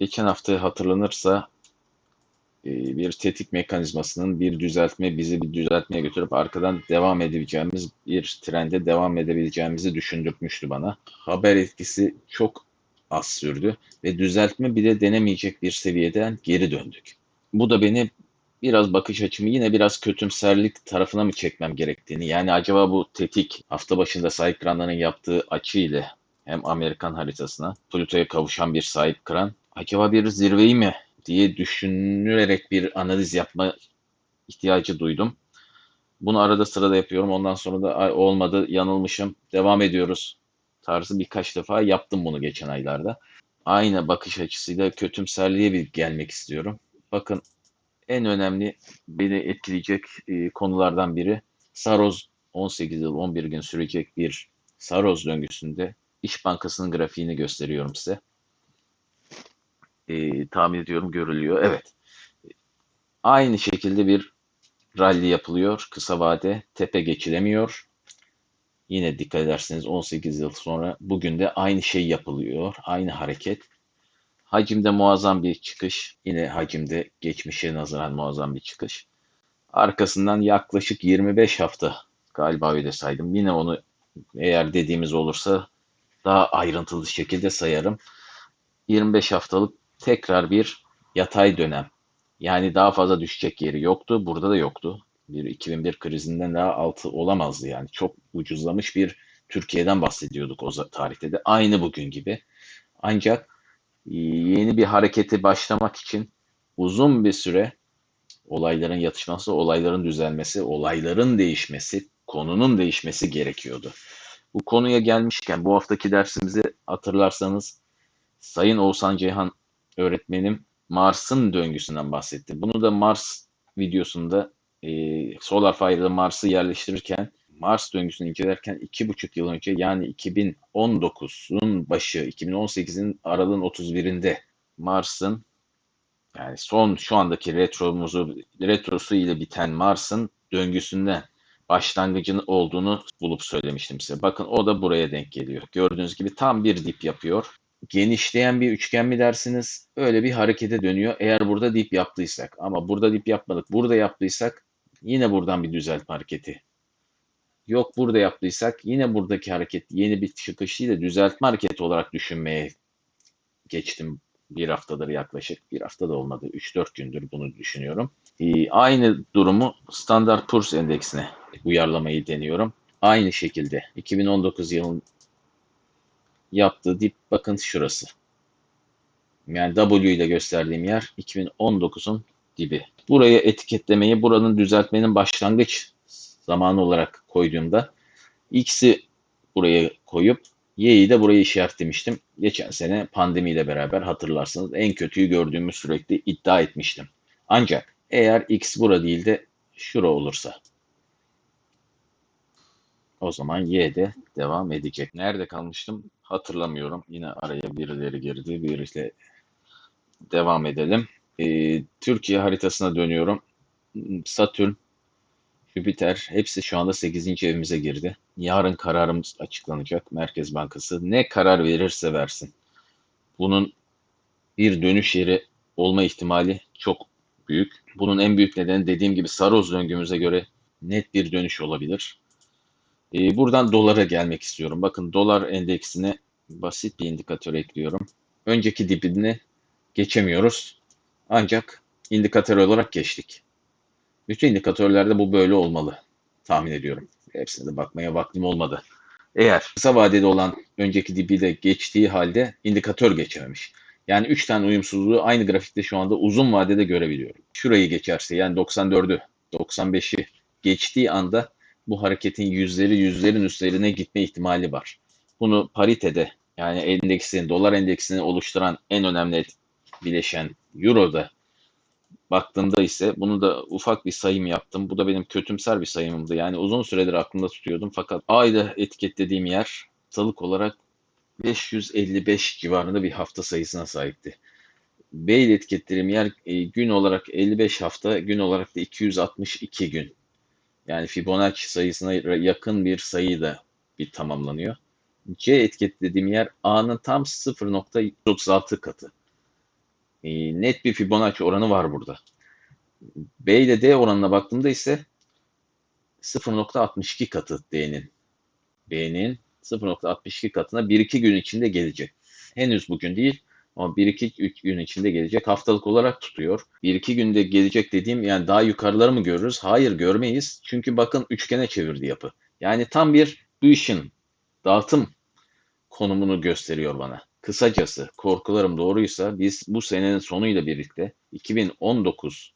geçen hafta hatırlanırsa e, bir tetik mekanizmasının bir düzeltme bizi bir düzeltmeye götürüp arkadan devam edebileceğimiz bir trende devam edebileceğimizi düşündürtmüştü bana. Haber etkisi çok az sürdü ve düzeltme bile denemeyecek bir seviyeden geri döndük. Bu da beni biraz bakış açımı yine biraz kötümserlik tarafına mı çekmem gerektiğini yani acaba bu tetik hafta başında sahip kıranların yaptığı açı ile hem Amerikan haritasına Plüto'ya kavuşan bir sahip kıran acaba bir zirveyi mi diye düşünerek bir analiz yapma ihtiyacı duydum. Bunu arada sırada yapıyorum. Ondan sonra da olmadı, yanılmışım, devam ediyoruz tarzı birkaç defa yaptım bunu geçen aylarda. Aynı bakış açısıyla kötümserliğe bir gelmek istiyorum. Bakın en önemli beni etkileyecek e, konulardan biri Saroz 18 yıl 11 gün sürecek bir Saroz döngüsünde İş Bankası'nın grafiğini gösteriyorum size. E, tahmin ediyorum görülüyor. Evet. Aynı şekilde bir rally yapılıyor kısa vade. Tepe geçilemiyor. Yine dikkat ederseniz 18 yıl sonra bugün de aynı şey yapılıyor. Aynı hareket. Hacimde muazzam bir çıkış. Yine hacimde geçmişe nazaran muazzam bir çıkış. Arkasından yaklaşık 25 hafta galiba öyle saydım. Yine onu eğer dediğimiz olursa daha ayrıntılı şekilde sayarım. 25 haftalık tekrar bir yatay dönem. Yani daha fazla düşecek yeri yoktu. Burada da yoktu. Bir 2001 krizinden daha altı olamazdı yani. Çok ucuzlamış bir Türkiye'den bahsediyorduk o tarihte de. Aynı bugün gibi. Ancak e, yeni bir harekete başlamak için uzun bir süre olayların yatışması, olayların düzelmesi, olayların değişmesi, konunun değişmesi gerekiyordu. Bu konuya gelmişken bu haftaki dersimizi hatırlarsanız Sayın Oğuzhan Ceyhan öğretmenim Mars'ın döngüsünden bahsetti. Bunu da Mars videosunda e, Solar Fire'da Mars'ı yerleştirirken Mars döngüsünü incelerken iki buçuk yıl önce yani 2019'un başı 2018'in aralığın 31'inde Mars'ın yani son şu andaki retromuzu retrosu ile biten Mars'ın döngüsünden başlangıcın olduğunu bulup söylemiştim size. Bakın o da buraya denk geliyor. Gördüğünüz gibi tam bir dip yapıyor genişleyen bir üçgen mi dersiniz? Öyle bir harekete dönüyor eğer burada dip yaptıysak. Ama burada dip yapmadık. Burada yaptıysak yine buradan bir düzeltme hareketi. Yok burada yaptıysak yine buradaki hareket yeni bir çıkış değil de düzeltme hareketi olarak düşünmeye geçtim bir haftadır yaklaşık. Bir hafta da olmadı. 3-4 gündür bunu düşünüyorum. Ee, aynı durumu Standard Poor's endeksine uyarlamayı deniyorum. Aynı şekilde 2019 yılın yaptığı dip bakın şurası. Yani W ile gösterdiğim yer 2019'un dibi. Buraya etiketlemeyi, buranın düzeltmenin başlangıç zamanı olarak koyduğumda X'i buraya koyup Y'yi de buraya işaretlemiştim. Geçen sene pandemiyle beraber hatırlarsınız en kötüyü gördüğümü sürekli iddia etmiştim. Ancak eğer X bura değil de şura olursa o zaman Y de devam edecek. Nerede kalmıştım hatırlamıyorum. Yine araya birileri girdi. Biriyle devam edelim. Ee, Türkiye haritasına dönüyorum. Satürn, Jüpiter hepsi şu anda 8. evimize girdi. Yarın kararımız açıklanacak. Merkez Bankası ne karar verirse versin. Bunun bir dönüş yeri olma ihtimali çok büyük. Bunun en büyük nedeni dediğim gibi Saroz döngümüze göre net bir dönüş olabilir. Ee, buradan dolara gelmek istiyorum. Bakın dolar endeksine basit bir indikatör ekliyorum. Önceki dibini geçemiyoruz. Ancak indikatör olarak geçtik. Bütün indikatörlerde bu böyle olmalı. Tahmin ediyorum. Hepsine de bakmaya vaktim olmadı. Eğer kısa vadede olan önceki dibi de geçtiği halde indikatör geçememiş. Yani 3 tane uyumsuzluğu aynı grafikte şu anda uzun vadede görebiliyorum. Şurayı geçerse yani 94'ü, 95'i geçtiği anda bu hareketin yüzleri yüzlerin üstlerine gitme ihtimali var. Bunu paritede yani endeksin, dolar endeksini oluşturan en önemli bileşen Euro'da baktığımda ise bunu da ufak bir sayım yaptım. Bu da benim kötümser bir sayımımdı. Yani uzun süredir aklımda tutuyordum. Fakat ayda etiketlediğim yer salık olarak 555 civarında bir hafta sayısına sahipti. B etiketlediğim yer e, gün olarak 55 hafta, gün olarak da 262 gün. Yani Fibonacci sayısına yakın bir sayı da bir tamamlanıyor. C etiketlediğim yer A'nın tam 0.36 katı. e, net bir Fibonacci oranı var burada. B ile D oranına baktığımda ise 0.62 katı D'nin. B'nin 0.62 katına 1-2 gün içinde gelecek. Henüz bugün değil ama 1-2 gün içinde gelecek. Haftalık olarak tutuyor. 1-2 günde gelecek dediğim yani daha yukarıları mı görürüz? Hayır görmeyiz. Çünkü bakın üçgene çevirdi yapı. Yani tam bir ışın, dağıtım konumunu gösteriyor bana. Kısacası korkularım doğruysa biz bu senenin sonuyla birlikte 2019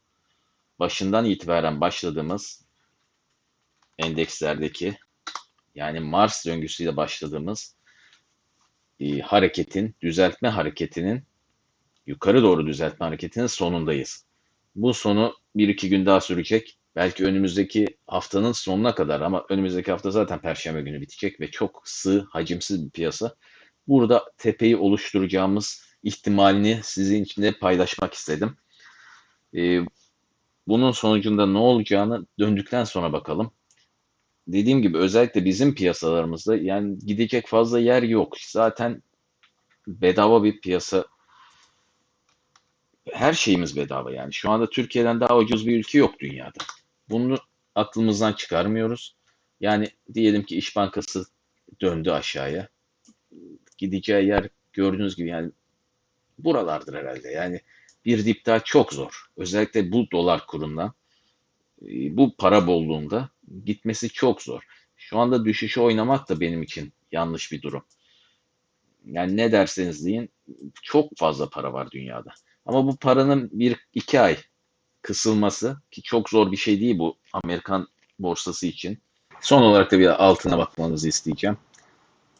başından itibaren başladığımız endekslerdeki yani Mars döngüsüyle başladığımız e, hareketin, düzeltme hareketinin yukarı doğru düzeltme hareketinin sonundayız. Bu sonu bir iki gün daha sürecek. Belki önümüzdeki haftanın sonuna kadar ama önümüzdeki hafta zaten Perşembe günü bitecek ve çok sığ, hacimsiz bir piyasa. Burada tepeyi oluşturacağımız ihtimalini sizin için de paylaşmak istedim. E, bunun sonucunda ne olacağını döndükten sonra bakalım dediğim gibi özellikle bizim piyasalarımızda yani gidecek fazla yer yok. Zaten bedava bir piyasa. Her şeyimiz bedava yani. Şu anda Türkiye'den daha ucuz bir ülke yok dünyada. Bunu aklımızdan çıkarmıyoruz. Yani diyelim ki İş Bankası döndü aşağıya. Gideceği yer gördüğünüz gibi yani buralardır herhalde. Yani bir dip daha çok zor. Özellikle bu dolar kurundan bu para bolluğunda gitmesi çok zor. Şu anda düşüşü oynamak da benim için yanlış bir durum. Yani ne derseniz deyin çok fazla para var dünyada. Ama bu paranın bir iki ay kısılması ki çok zor bir şey değil bu Amerikan borsası için. Son olarak da bir altına bakmanızı isteyeceğim.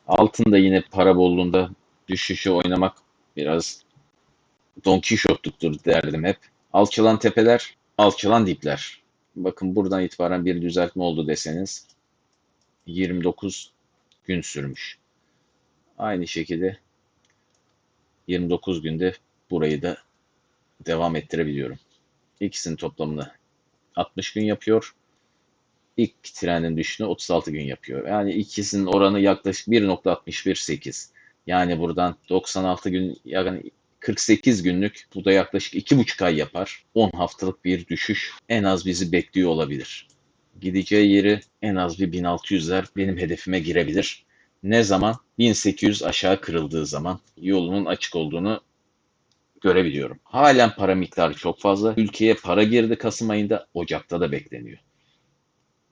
Altın da yine para bolluğunda düşüşü oynamak biraz Don Quixote'luktur derdim hep. Alçalan tepeler, alçalan dipler. Bakın buradan itibaren bir düzeltme oldu deseniz 29 gün sürmüş. Aynı şekilde 29 günde burayı da devam ettirebiliyorum. İkisinin toplamını 60 gün yapıyor. İlk trendin düşüşünü 36 gün yapıyor. Yani ikisinin oranı yaklaşık 1.618. Yani buradan 96 gün yani 48 günlük bu da yaklaşık 2,5 ay yapar. 10 haftalık bir düşüş en az bizi bekliyor olabilir. Gideceği yeri en az bir 1600'ler benim hedefime girebilir. Ne zaman? 1800 aşağı kırıldığı zaman yolunun açık olduğunu görebiliyorum. Halen para miktarı çok fazla. Ülkeye para girdi Kasım ayında, Ocak'ta da bekleniyor.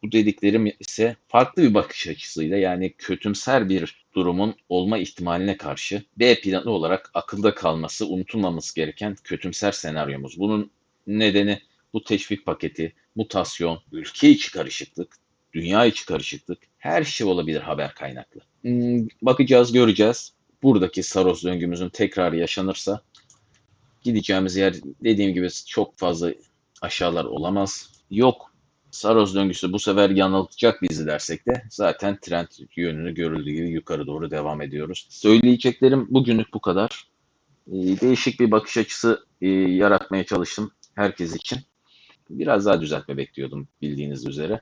Bu dediklerim ise farklı bir bakış açısıyla yani kötümser bir durumun olma ihtimaline karşı B planı olarak akılda kalması, unutulmaması gereken kötümser senaryomuz. Bunun nedeni bu teşvik paketi, mutasyon, ülke içi karışıklık, dünya içi karışıklık, her şey olabilir haber kaynaklı. Hmm, bakacağız, göreceğiz. Buradaki Saros döngümüzün tekrar yaşanırsa gideceğimiz yer dediğim gibi çok fazla aşağılar olamaz. Yok Saros döngüsü bu sefer yanıltacak bizi dersek de zaten trend yönünü görüldüğü gibi yukarı doğru devam ediyoruz. Söyleyeceklerim bugünlük bu kadar. Ee, değişik bir bakış açısı e, yaratmaya çalıştım herkes için. Biraz daha düzeltme bekliyordum bildiğiniz üzere.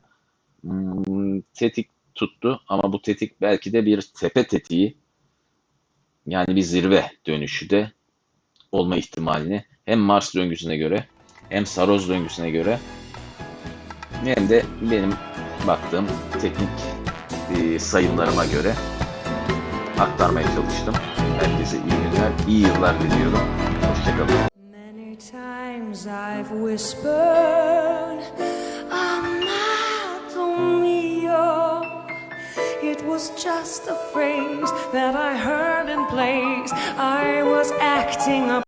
Hmm, tetik tuttu ama bu tetik belki de bir tepe tetiği yani bir zirve dönüşü de olma ihtimalini hem Mars döngüsüne göre hem Saros döngüsüne göre hem de benim baktığım teknik e, sayımlarıma göre aktarmaya çalıştım. Herkese iyi günler, iyi yıllar diliyorum. Hoşçakalın. Many times I've whispered, I'm. It was just a phrase that I heard in place. I was acting up.